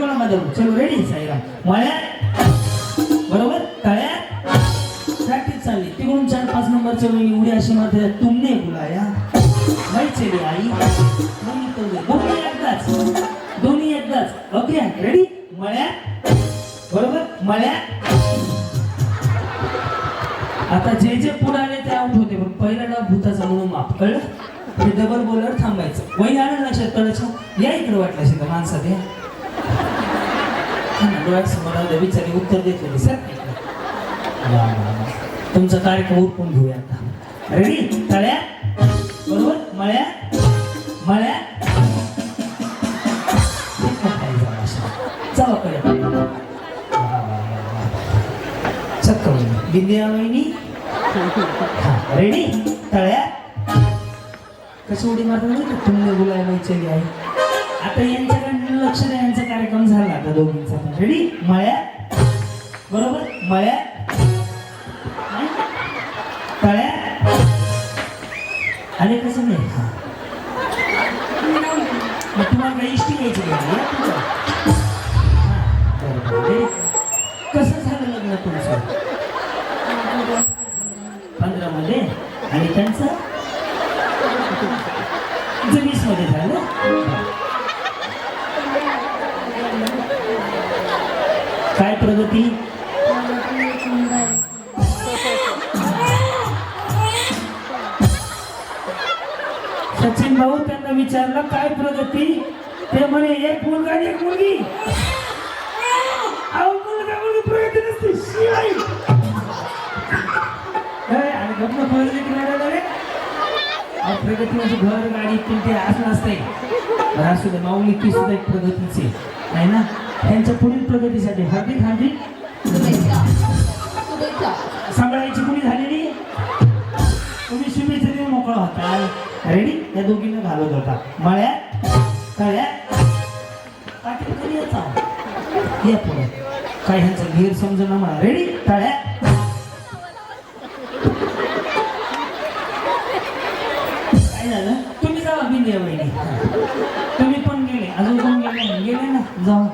बिलकुल नका धरू चलो रेडी साईराम मळ्यात. बरोबर? तळ्यात. प्रॅक्टिस चालली. तिकडून चार पाच नंबरचे वेळी उडी अशी मात्र तुमने बुलाया माहिती चली आई. दोन्ही कळले. दोन्ही एकदाच. दोन्ही एकदाच. ओके रेडी मळ्यात. बरोबर? मळ्यात. आता जे जे पुढे आले ते आउट होते पण पहिला डाव भूताचा म्हणून माफ कळलं. ते डबल बोलर थांबायचं. वही आलं लक्षात कळायचं या इकडे वाटलं शिका माणसात या? हा ना, डोळ्यासमोर आलं विचारी उत्तर देत होते सर तुमचा कार्यक्रम उरकून घेऊया आता. रेडी तळ्या? बरोबर? मळ्या? मळ्या? ठीक चला कडे चक्क बिंदिया वहिनी रेडी तळ्या? कशी उडी मारतात माहिती का? तुमने बोलाय आहे आता यांच्याकडे लक्ष द्या कार्यक्रम झाला आता दोघींचा पण. रेडी मळ्या बरोबर? मळ्या तळ्या आणि कसं नाही मग तुम्हाला काही इष्टी घ्यायची का? कसं झालं लग्न तुमचं? पंधरा मध्ये आणि त्यांचं? वीसमध्ये झालं विचारलं काय प्रगती? ते म्हणे एक मुलगा आणि एक मुलगी. अहो मुलगा मुलगी प्रगती नसते शिवाय. आणि गप्प प्रगती रे म्हणजे घर गाडी ते असं नसतंय. बरं असू दे माऊली ती सुद्धा एक प्रगतीची आहे. ना? त्यांच्या पुढील प्रगतीसाठी हार्दिक हार्दिक सांभाळायची कुणी झालेली? तुम्ही शुभेच्छा देऊन मोकळा होता रेडी या दोघींना घालत होता. मळ्या तळ्या पाटील याचा या पुढे. काय ह्यांचा घेर ना मला रेडी तळ्या काय झालं? तुम्ही जावा बिंदिया वहिनी. तुम्ही पण गेले. अजून कोण गेले? गेले ना. जाऊ.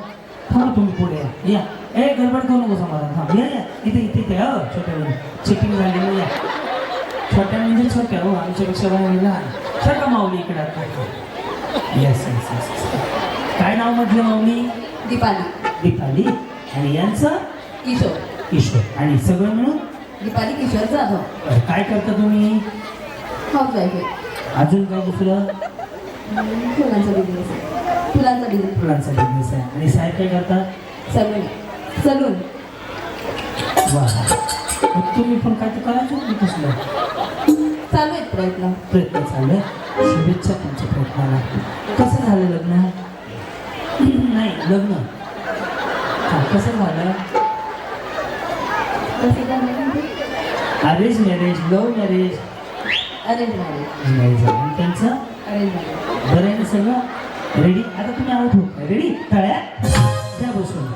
थांबा तुम्ही पुढे या. या. ए गडबड करू नको समाधान. थांब. या या. इथे इथे इथे. हो छोट्या चेकिंग चिटिंग झालेली या छोट्या म्हणजे छोट्या हो आमच्यापेक्षा बाहेर लहान. सर माऊली इकडे आता. येस येस येस काय नाव म्हटलं माऊली? दीपाली. दीपाली. आणि यांचं? किशोर. किशोर. आणि सगळं मिळून? दीपाली किशोर जाधव. बरं, काय करता तुम्ही? हाऊस वाईफ आहे. अजून काय दुसरं? हम्म, फुलांचा बिझनेस आहे. फुलांचा बिझनेस फुलांचा बिझनेस आहे. आणि साहेब काय करतात? सलून. सलून. वा मग तुम्ही पण काय तर करायचं कसलं चालू आहेत प्रयत्न. प्रयत्न चालले शुभेच्छा तुमच्या प्रयत्नाला. कसं झालं लग्न? नाही लग्न. हा कसं झालं? कसं झालं? Arrange marriage love marriage arrange marriage झालं. आणि त्यांचं? अरेंज मॅरेज बरं आहे ना सगळं? रेडी आता तुम्ही आउट होत रेडी तळ्या द्या बसून.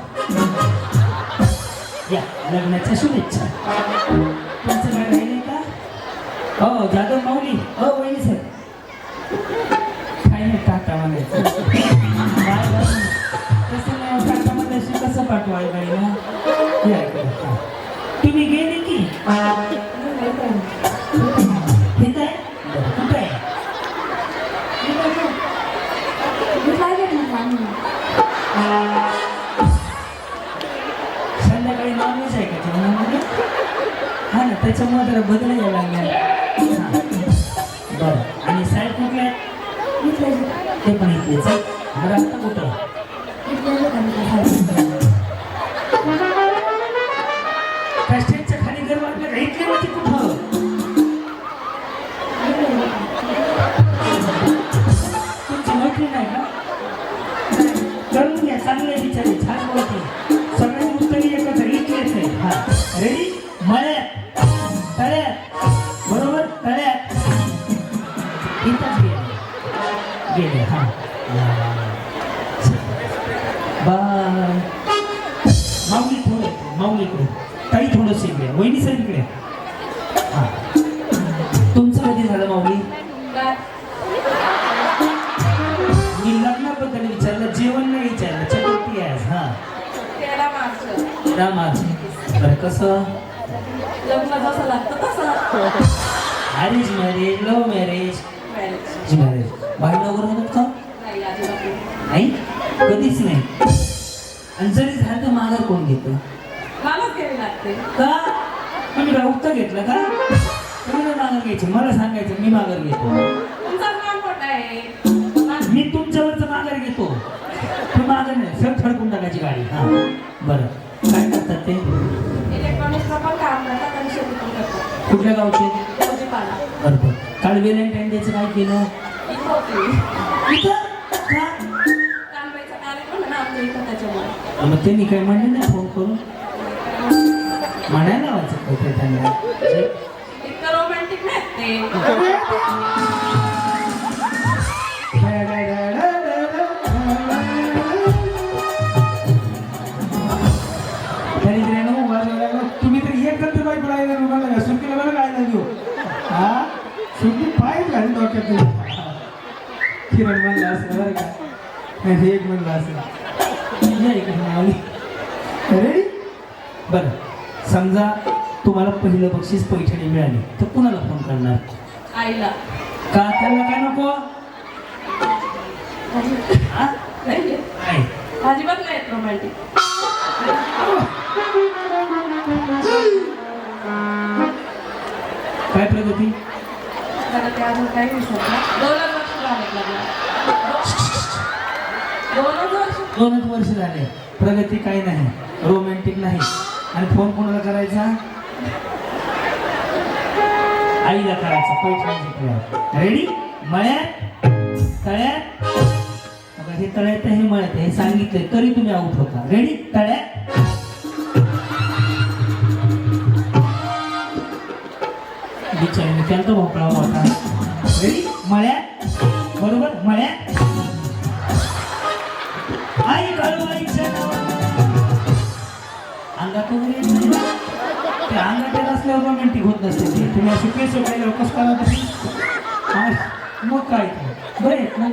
या लग्नाच्या शुभेच्छा. तुमचं काय राहिले का? हो जाधव माऊली. हो वहिनी सर. काय नाही टाटा म्हणायचं. तसं नाही टाटा म्हणायचं कसं पाठवाय बाईला या तुम्ही गेले की? ठीक आहे? कुठं आहे? संध्याकाळी त्याच्यामुळे जरा बदल यायला लागला. बरं आणि साहेब कुठले? ते पण इथलेच. बरं आता कुठं गेले हा. बाय माऊली थोडं माऊली इकडे. काही थोडंसं इकडे वहिनी साहेब इकडे. हा. तुमचं कधी झालं माऊली? मी लग्नाबद्दल विचारलं जेवण नाही विचारलं चतुर्थी आहे हा. मार्च बरं कसं? लग्न जसं लागतं तसं arrange marriage love marriage marriage. बाहेर वगैरे होतात का? नाही कधीच नाही. आणि जरी झालं तर माघार कोण घेतं? का? तुम्ही उत्तर घेतलं का? तुम्ही नाही माघार घ्यायची. मला सांगायचं मी माघार घेतो. मी तुमच्यावरच माघार घेतो. तू माघार नाही. सर थडकून टाकायची गाडी. हा. बरं. काय करतात ते? कुठल्या गावचे? भाजीपाला बरं बरं. काल व्हॅलेंटाईन डेचं काय केलं? होती. इथं का? कांबाईचा कार्यक्रम आहे ना आमच्या इथं त्याच्यामुळे. मग त्यांनी काय म्हणले नाही फोन करून? म्हणायला लावायचं काहीतरी त्यांना? इतकं रोमॅन्टिक नाहीत ते. दरिद्र्यानं वाजवल्यानं तुम्ही तर एक तर बाई पडायला रुमाला घ्या. सुट्टीला बरं काय नाही देऊ. हा? सुट्टी पाय घालून डोक्यात तुला. किरण म्हणलं असं बरं का? नाही एक म्हणलं असं. इकडे मावली रेडी बरं. समजा तुम्हाला पहिलं बक्षीस पैठणी मिळाली तर कुणाला फोन करणार? आईला. का त्यांना काय नको? हा? नाही. नाही. अजिबात नाही रोमॅन्टिक काय प्रगती? त्याला ते दोनच वर्ष. झाले. प्रगती काही नाही. रोमॅन्टिक नाही. आणि फोन कोणाला करायचा? आईला करायचा. पैठणी रेडी मळ्यात? तळ्यात? हे तळ्यात हे मळ्यात हे सांगितलंय. तरी तुम्ही आऊट होता. रेडी तळ्यात? बिचारीने केलं तर भोपळा मोठा. रेडी मळ्यात? बरोबर? मळ्यात आई घालवायच्या अंगात वगैरे ते अंगात असल्यावर रोमॅन्टिक होत नसते ती. तुम्ही अशी केस वगैरे कसं करा तुम्ही मग काय बरे बरं मग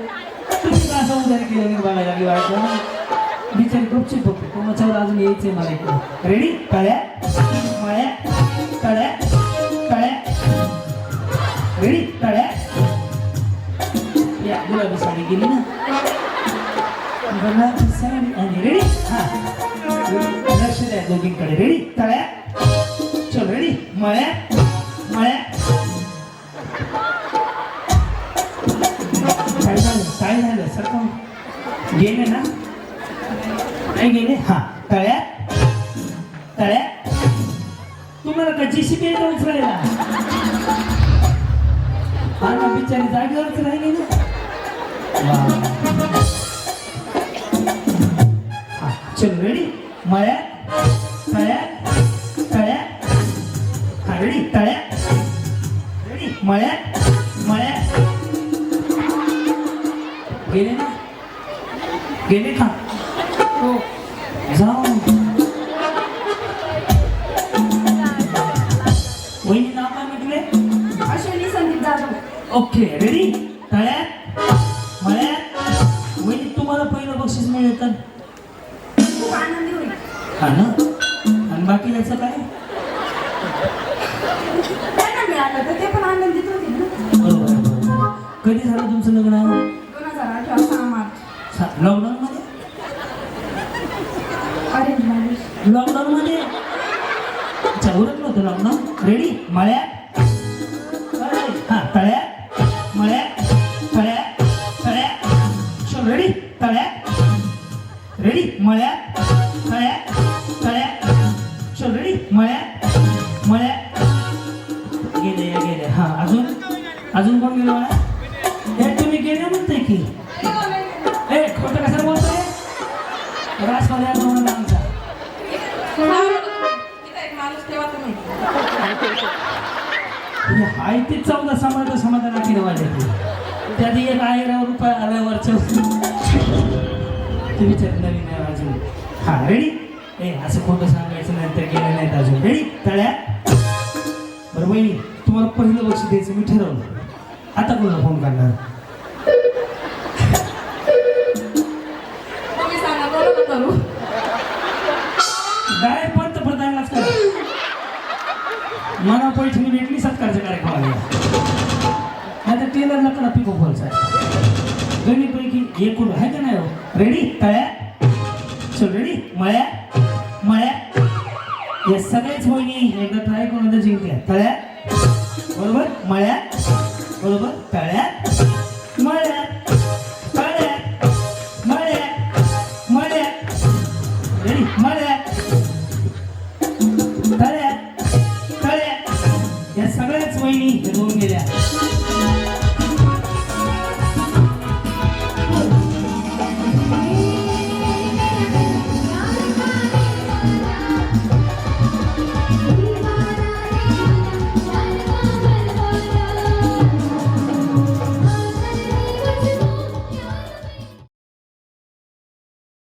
तुम्ही का असं उदार केलं नाही बघायला लागली बायको बिचारी गपचीप बघते कोणाच्यावर अजून यायचंय मला इकडे. रेडी कळ्या? मळ्या? कळ्या? कळ्या? रेडी कळ्या? गुलाबी साडी गेली ना? गुलाबी साडी आणि रेडी हा. लक्ष द्या दोघींकडे. रेडी तळ्या? चल रेडी मळ्या? मळ्या? काय झालं? काय झालं? सरकम गेले ना? नाही गेले? हा. तळ्या? तळ्या? तुम्हाला का जीसीबी येतं उचलायला हा ना बिचारी जागेवरच राहिली ना. वा. हा, चल रेडी मळ्या तळ्या तळ्या हा रेडी तळ्या रेडी मळ्या मळ्या. गेले ना? गेले का? हो. जाऊ. वहिनी नाव काय म्हटले? अश्विनी संदीप जाधव ओके रेडी ना? आणि बाकी याचं काय? त्यांना मिळालं तर ते पण आनंदित होतील ना. बरोबर आहे, बरोबर आहे. कधी झालं तुमचं लग्न? दोन हजार अठरा सहा मार्च. लॉकडाऊन मध्ये? अरेंज मॅरेज लॉकडाऊन मध्ये? अच्छा उरकलं होतं लॉकडाऊन रेडी मळ्यात? रेडी मळ्या तळ्यात तळ्यात चल रेडी मळ्या मळ्या गेले या गेले. हा अजून? अजून कोण गेलो मला? हे तुम्ही गेले म्हणताय की. ए खोटं कसं बोलतोय? राजवाड्या म्हणून आमचा. इथं एक ते चौदा समाज समाधान केलं माझ्या त्यात एक आहे राव रुपये तुम्ही ते विचार नवीन अजून हा रेडी ए असं खोटं सांगायचं नाही तर गेलं नाहीत अजून. रेडी तळ्या? बरं बहिणी तुम्हाला पहिलं लक्ष द्यायचं मी ठरवलं. आता कोणाला फोन करणार? या सगळेच वहिनी एकदा ट्राय करून जिंकल्या तळ्या बरोबर? मळ्या बरोबर? तळ्या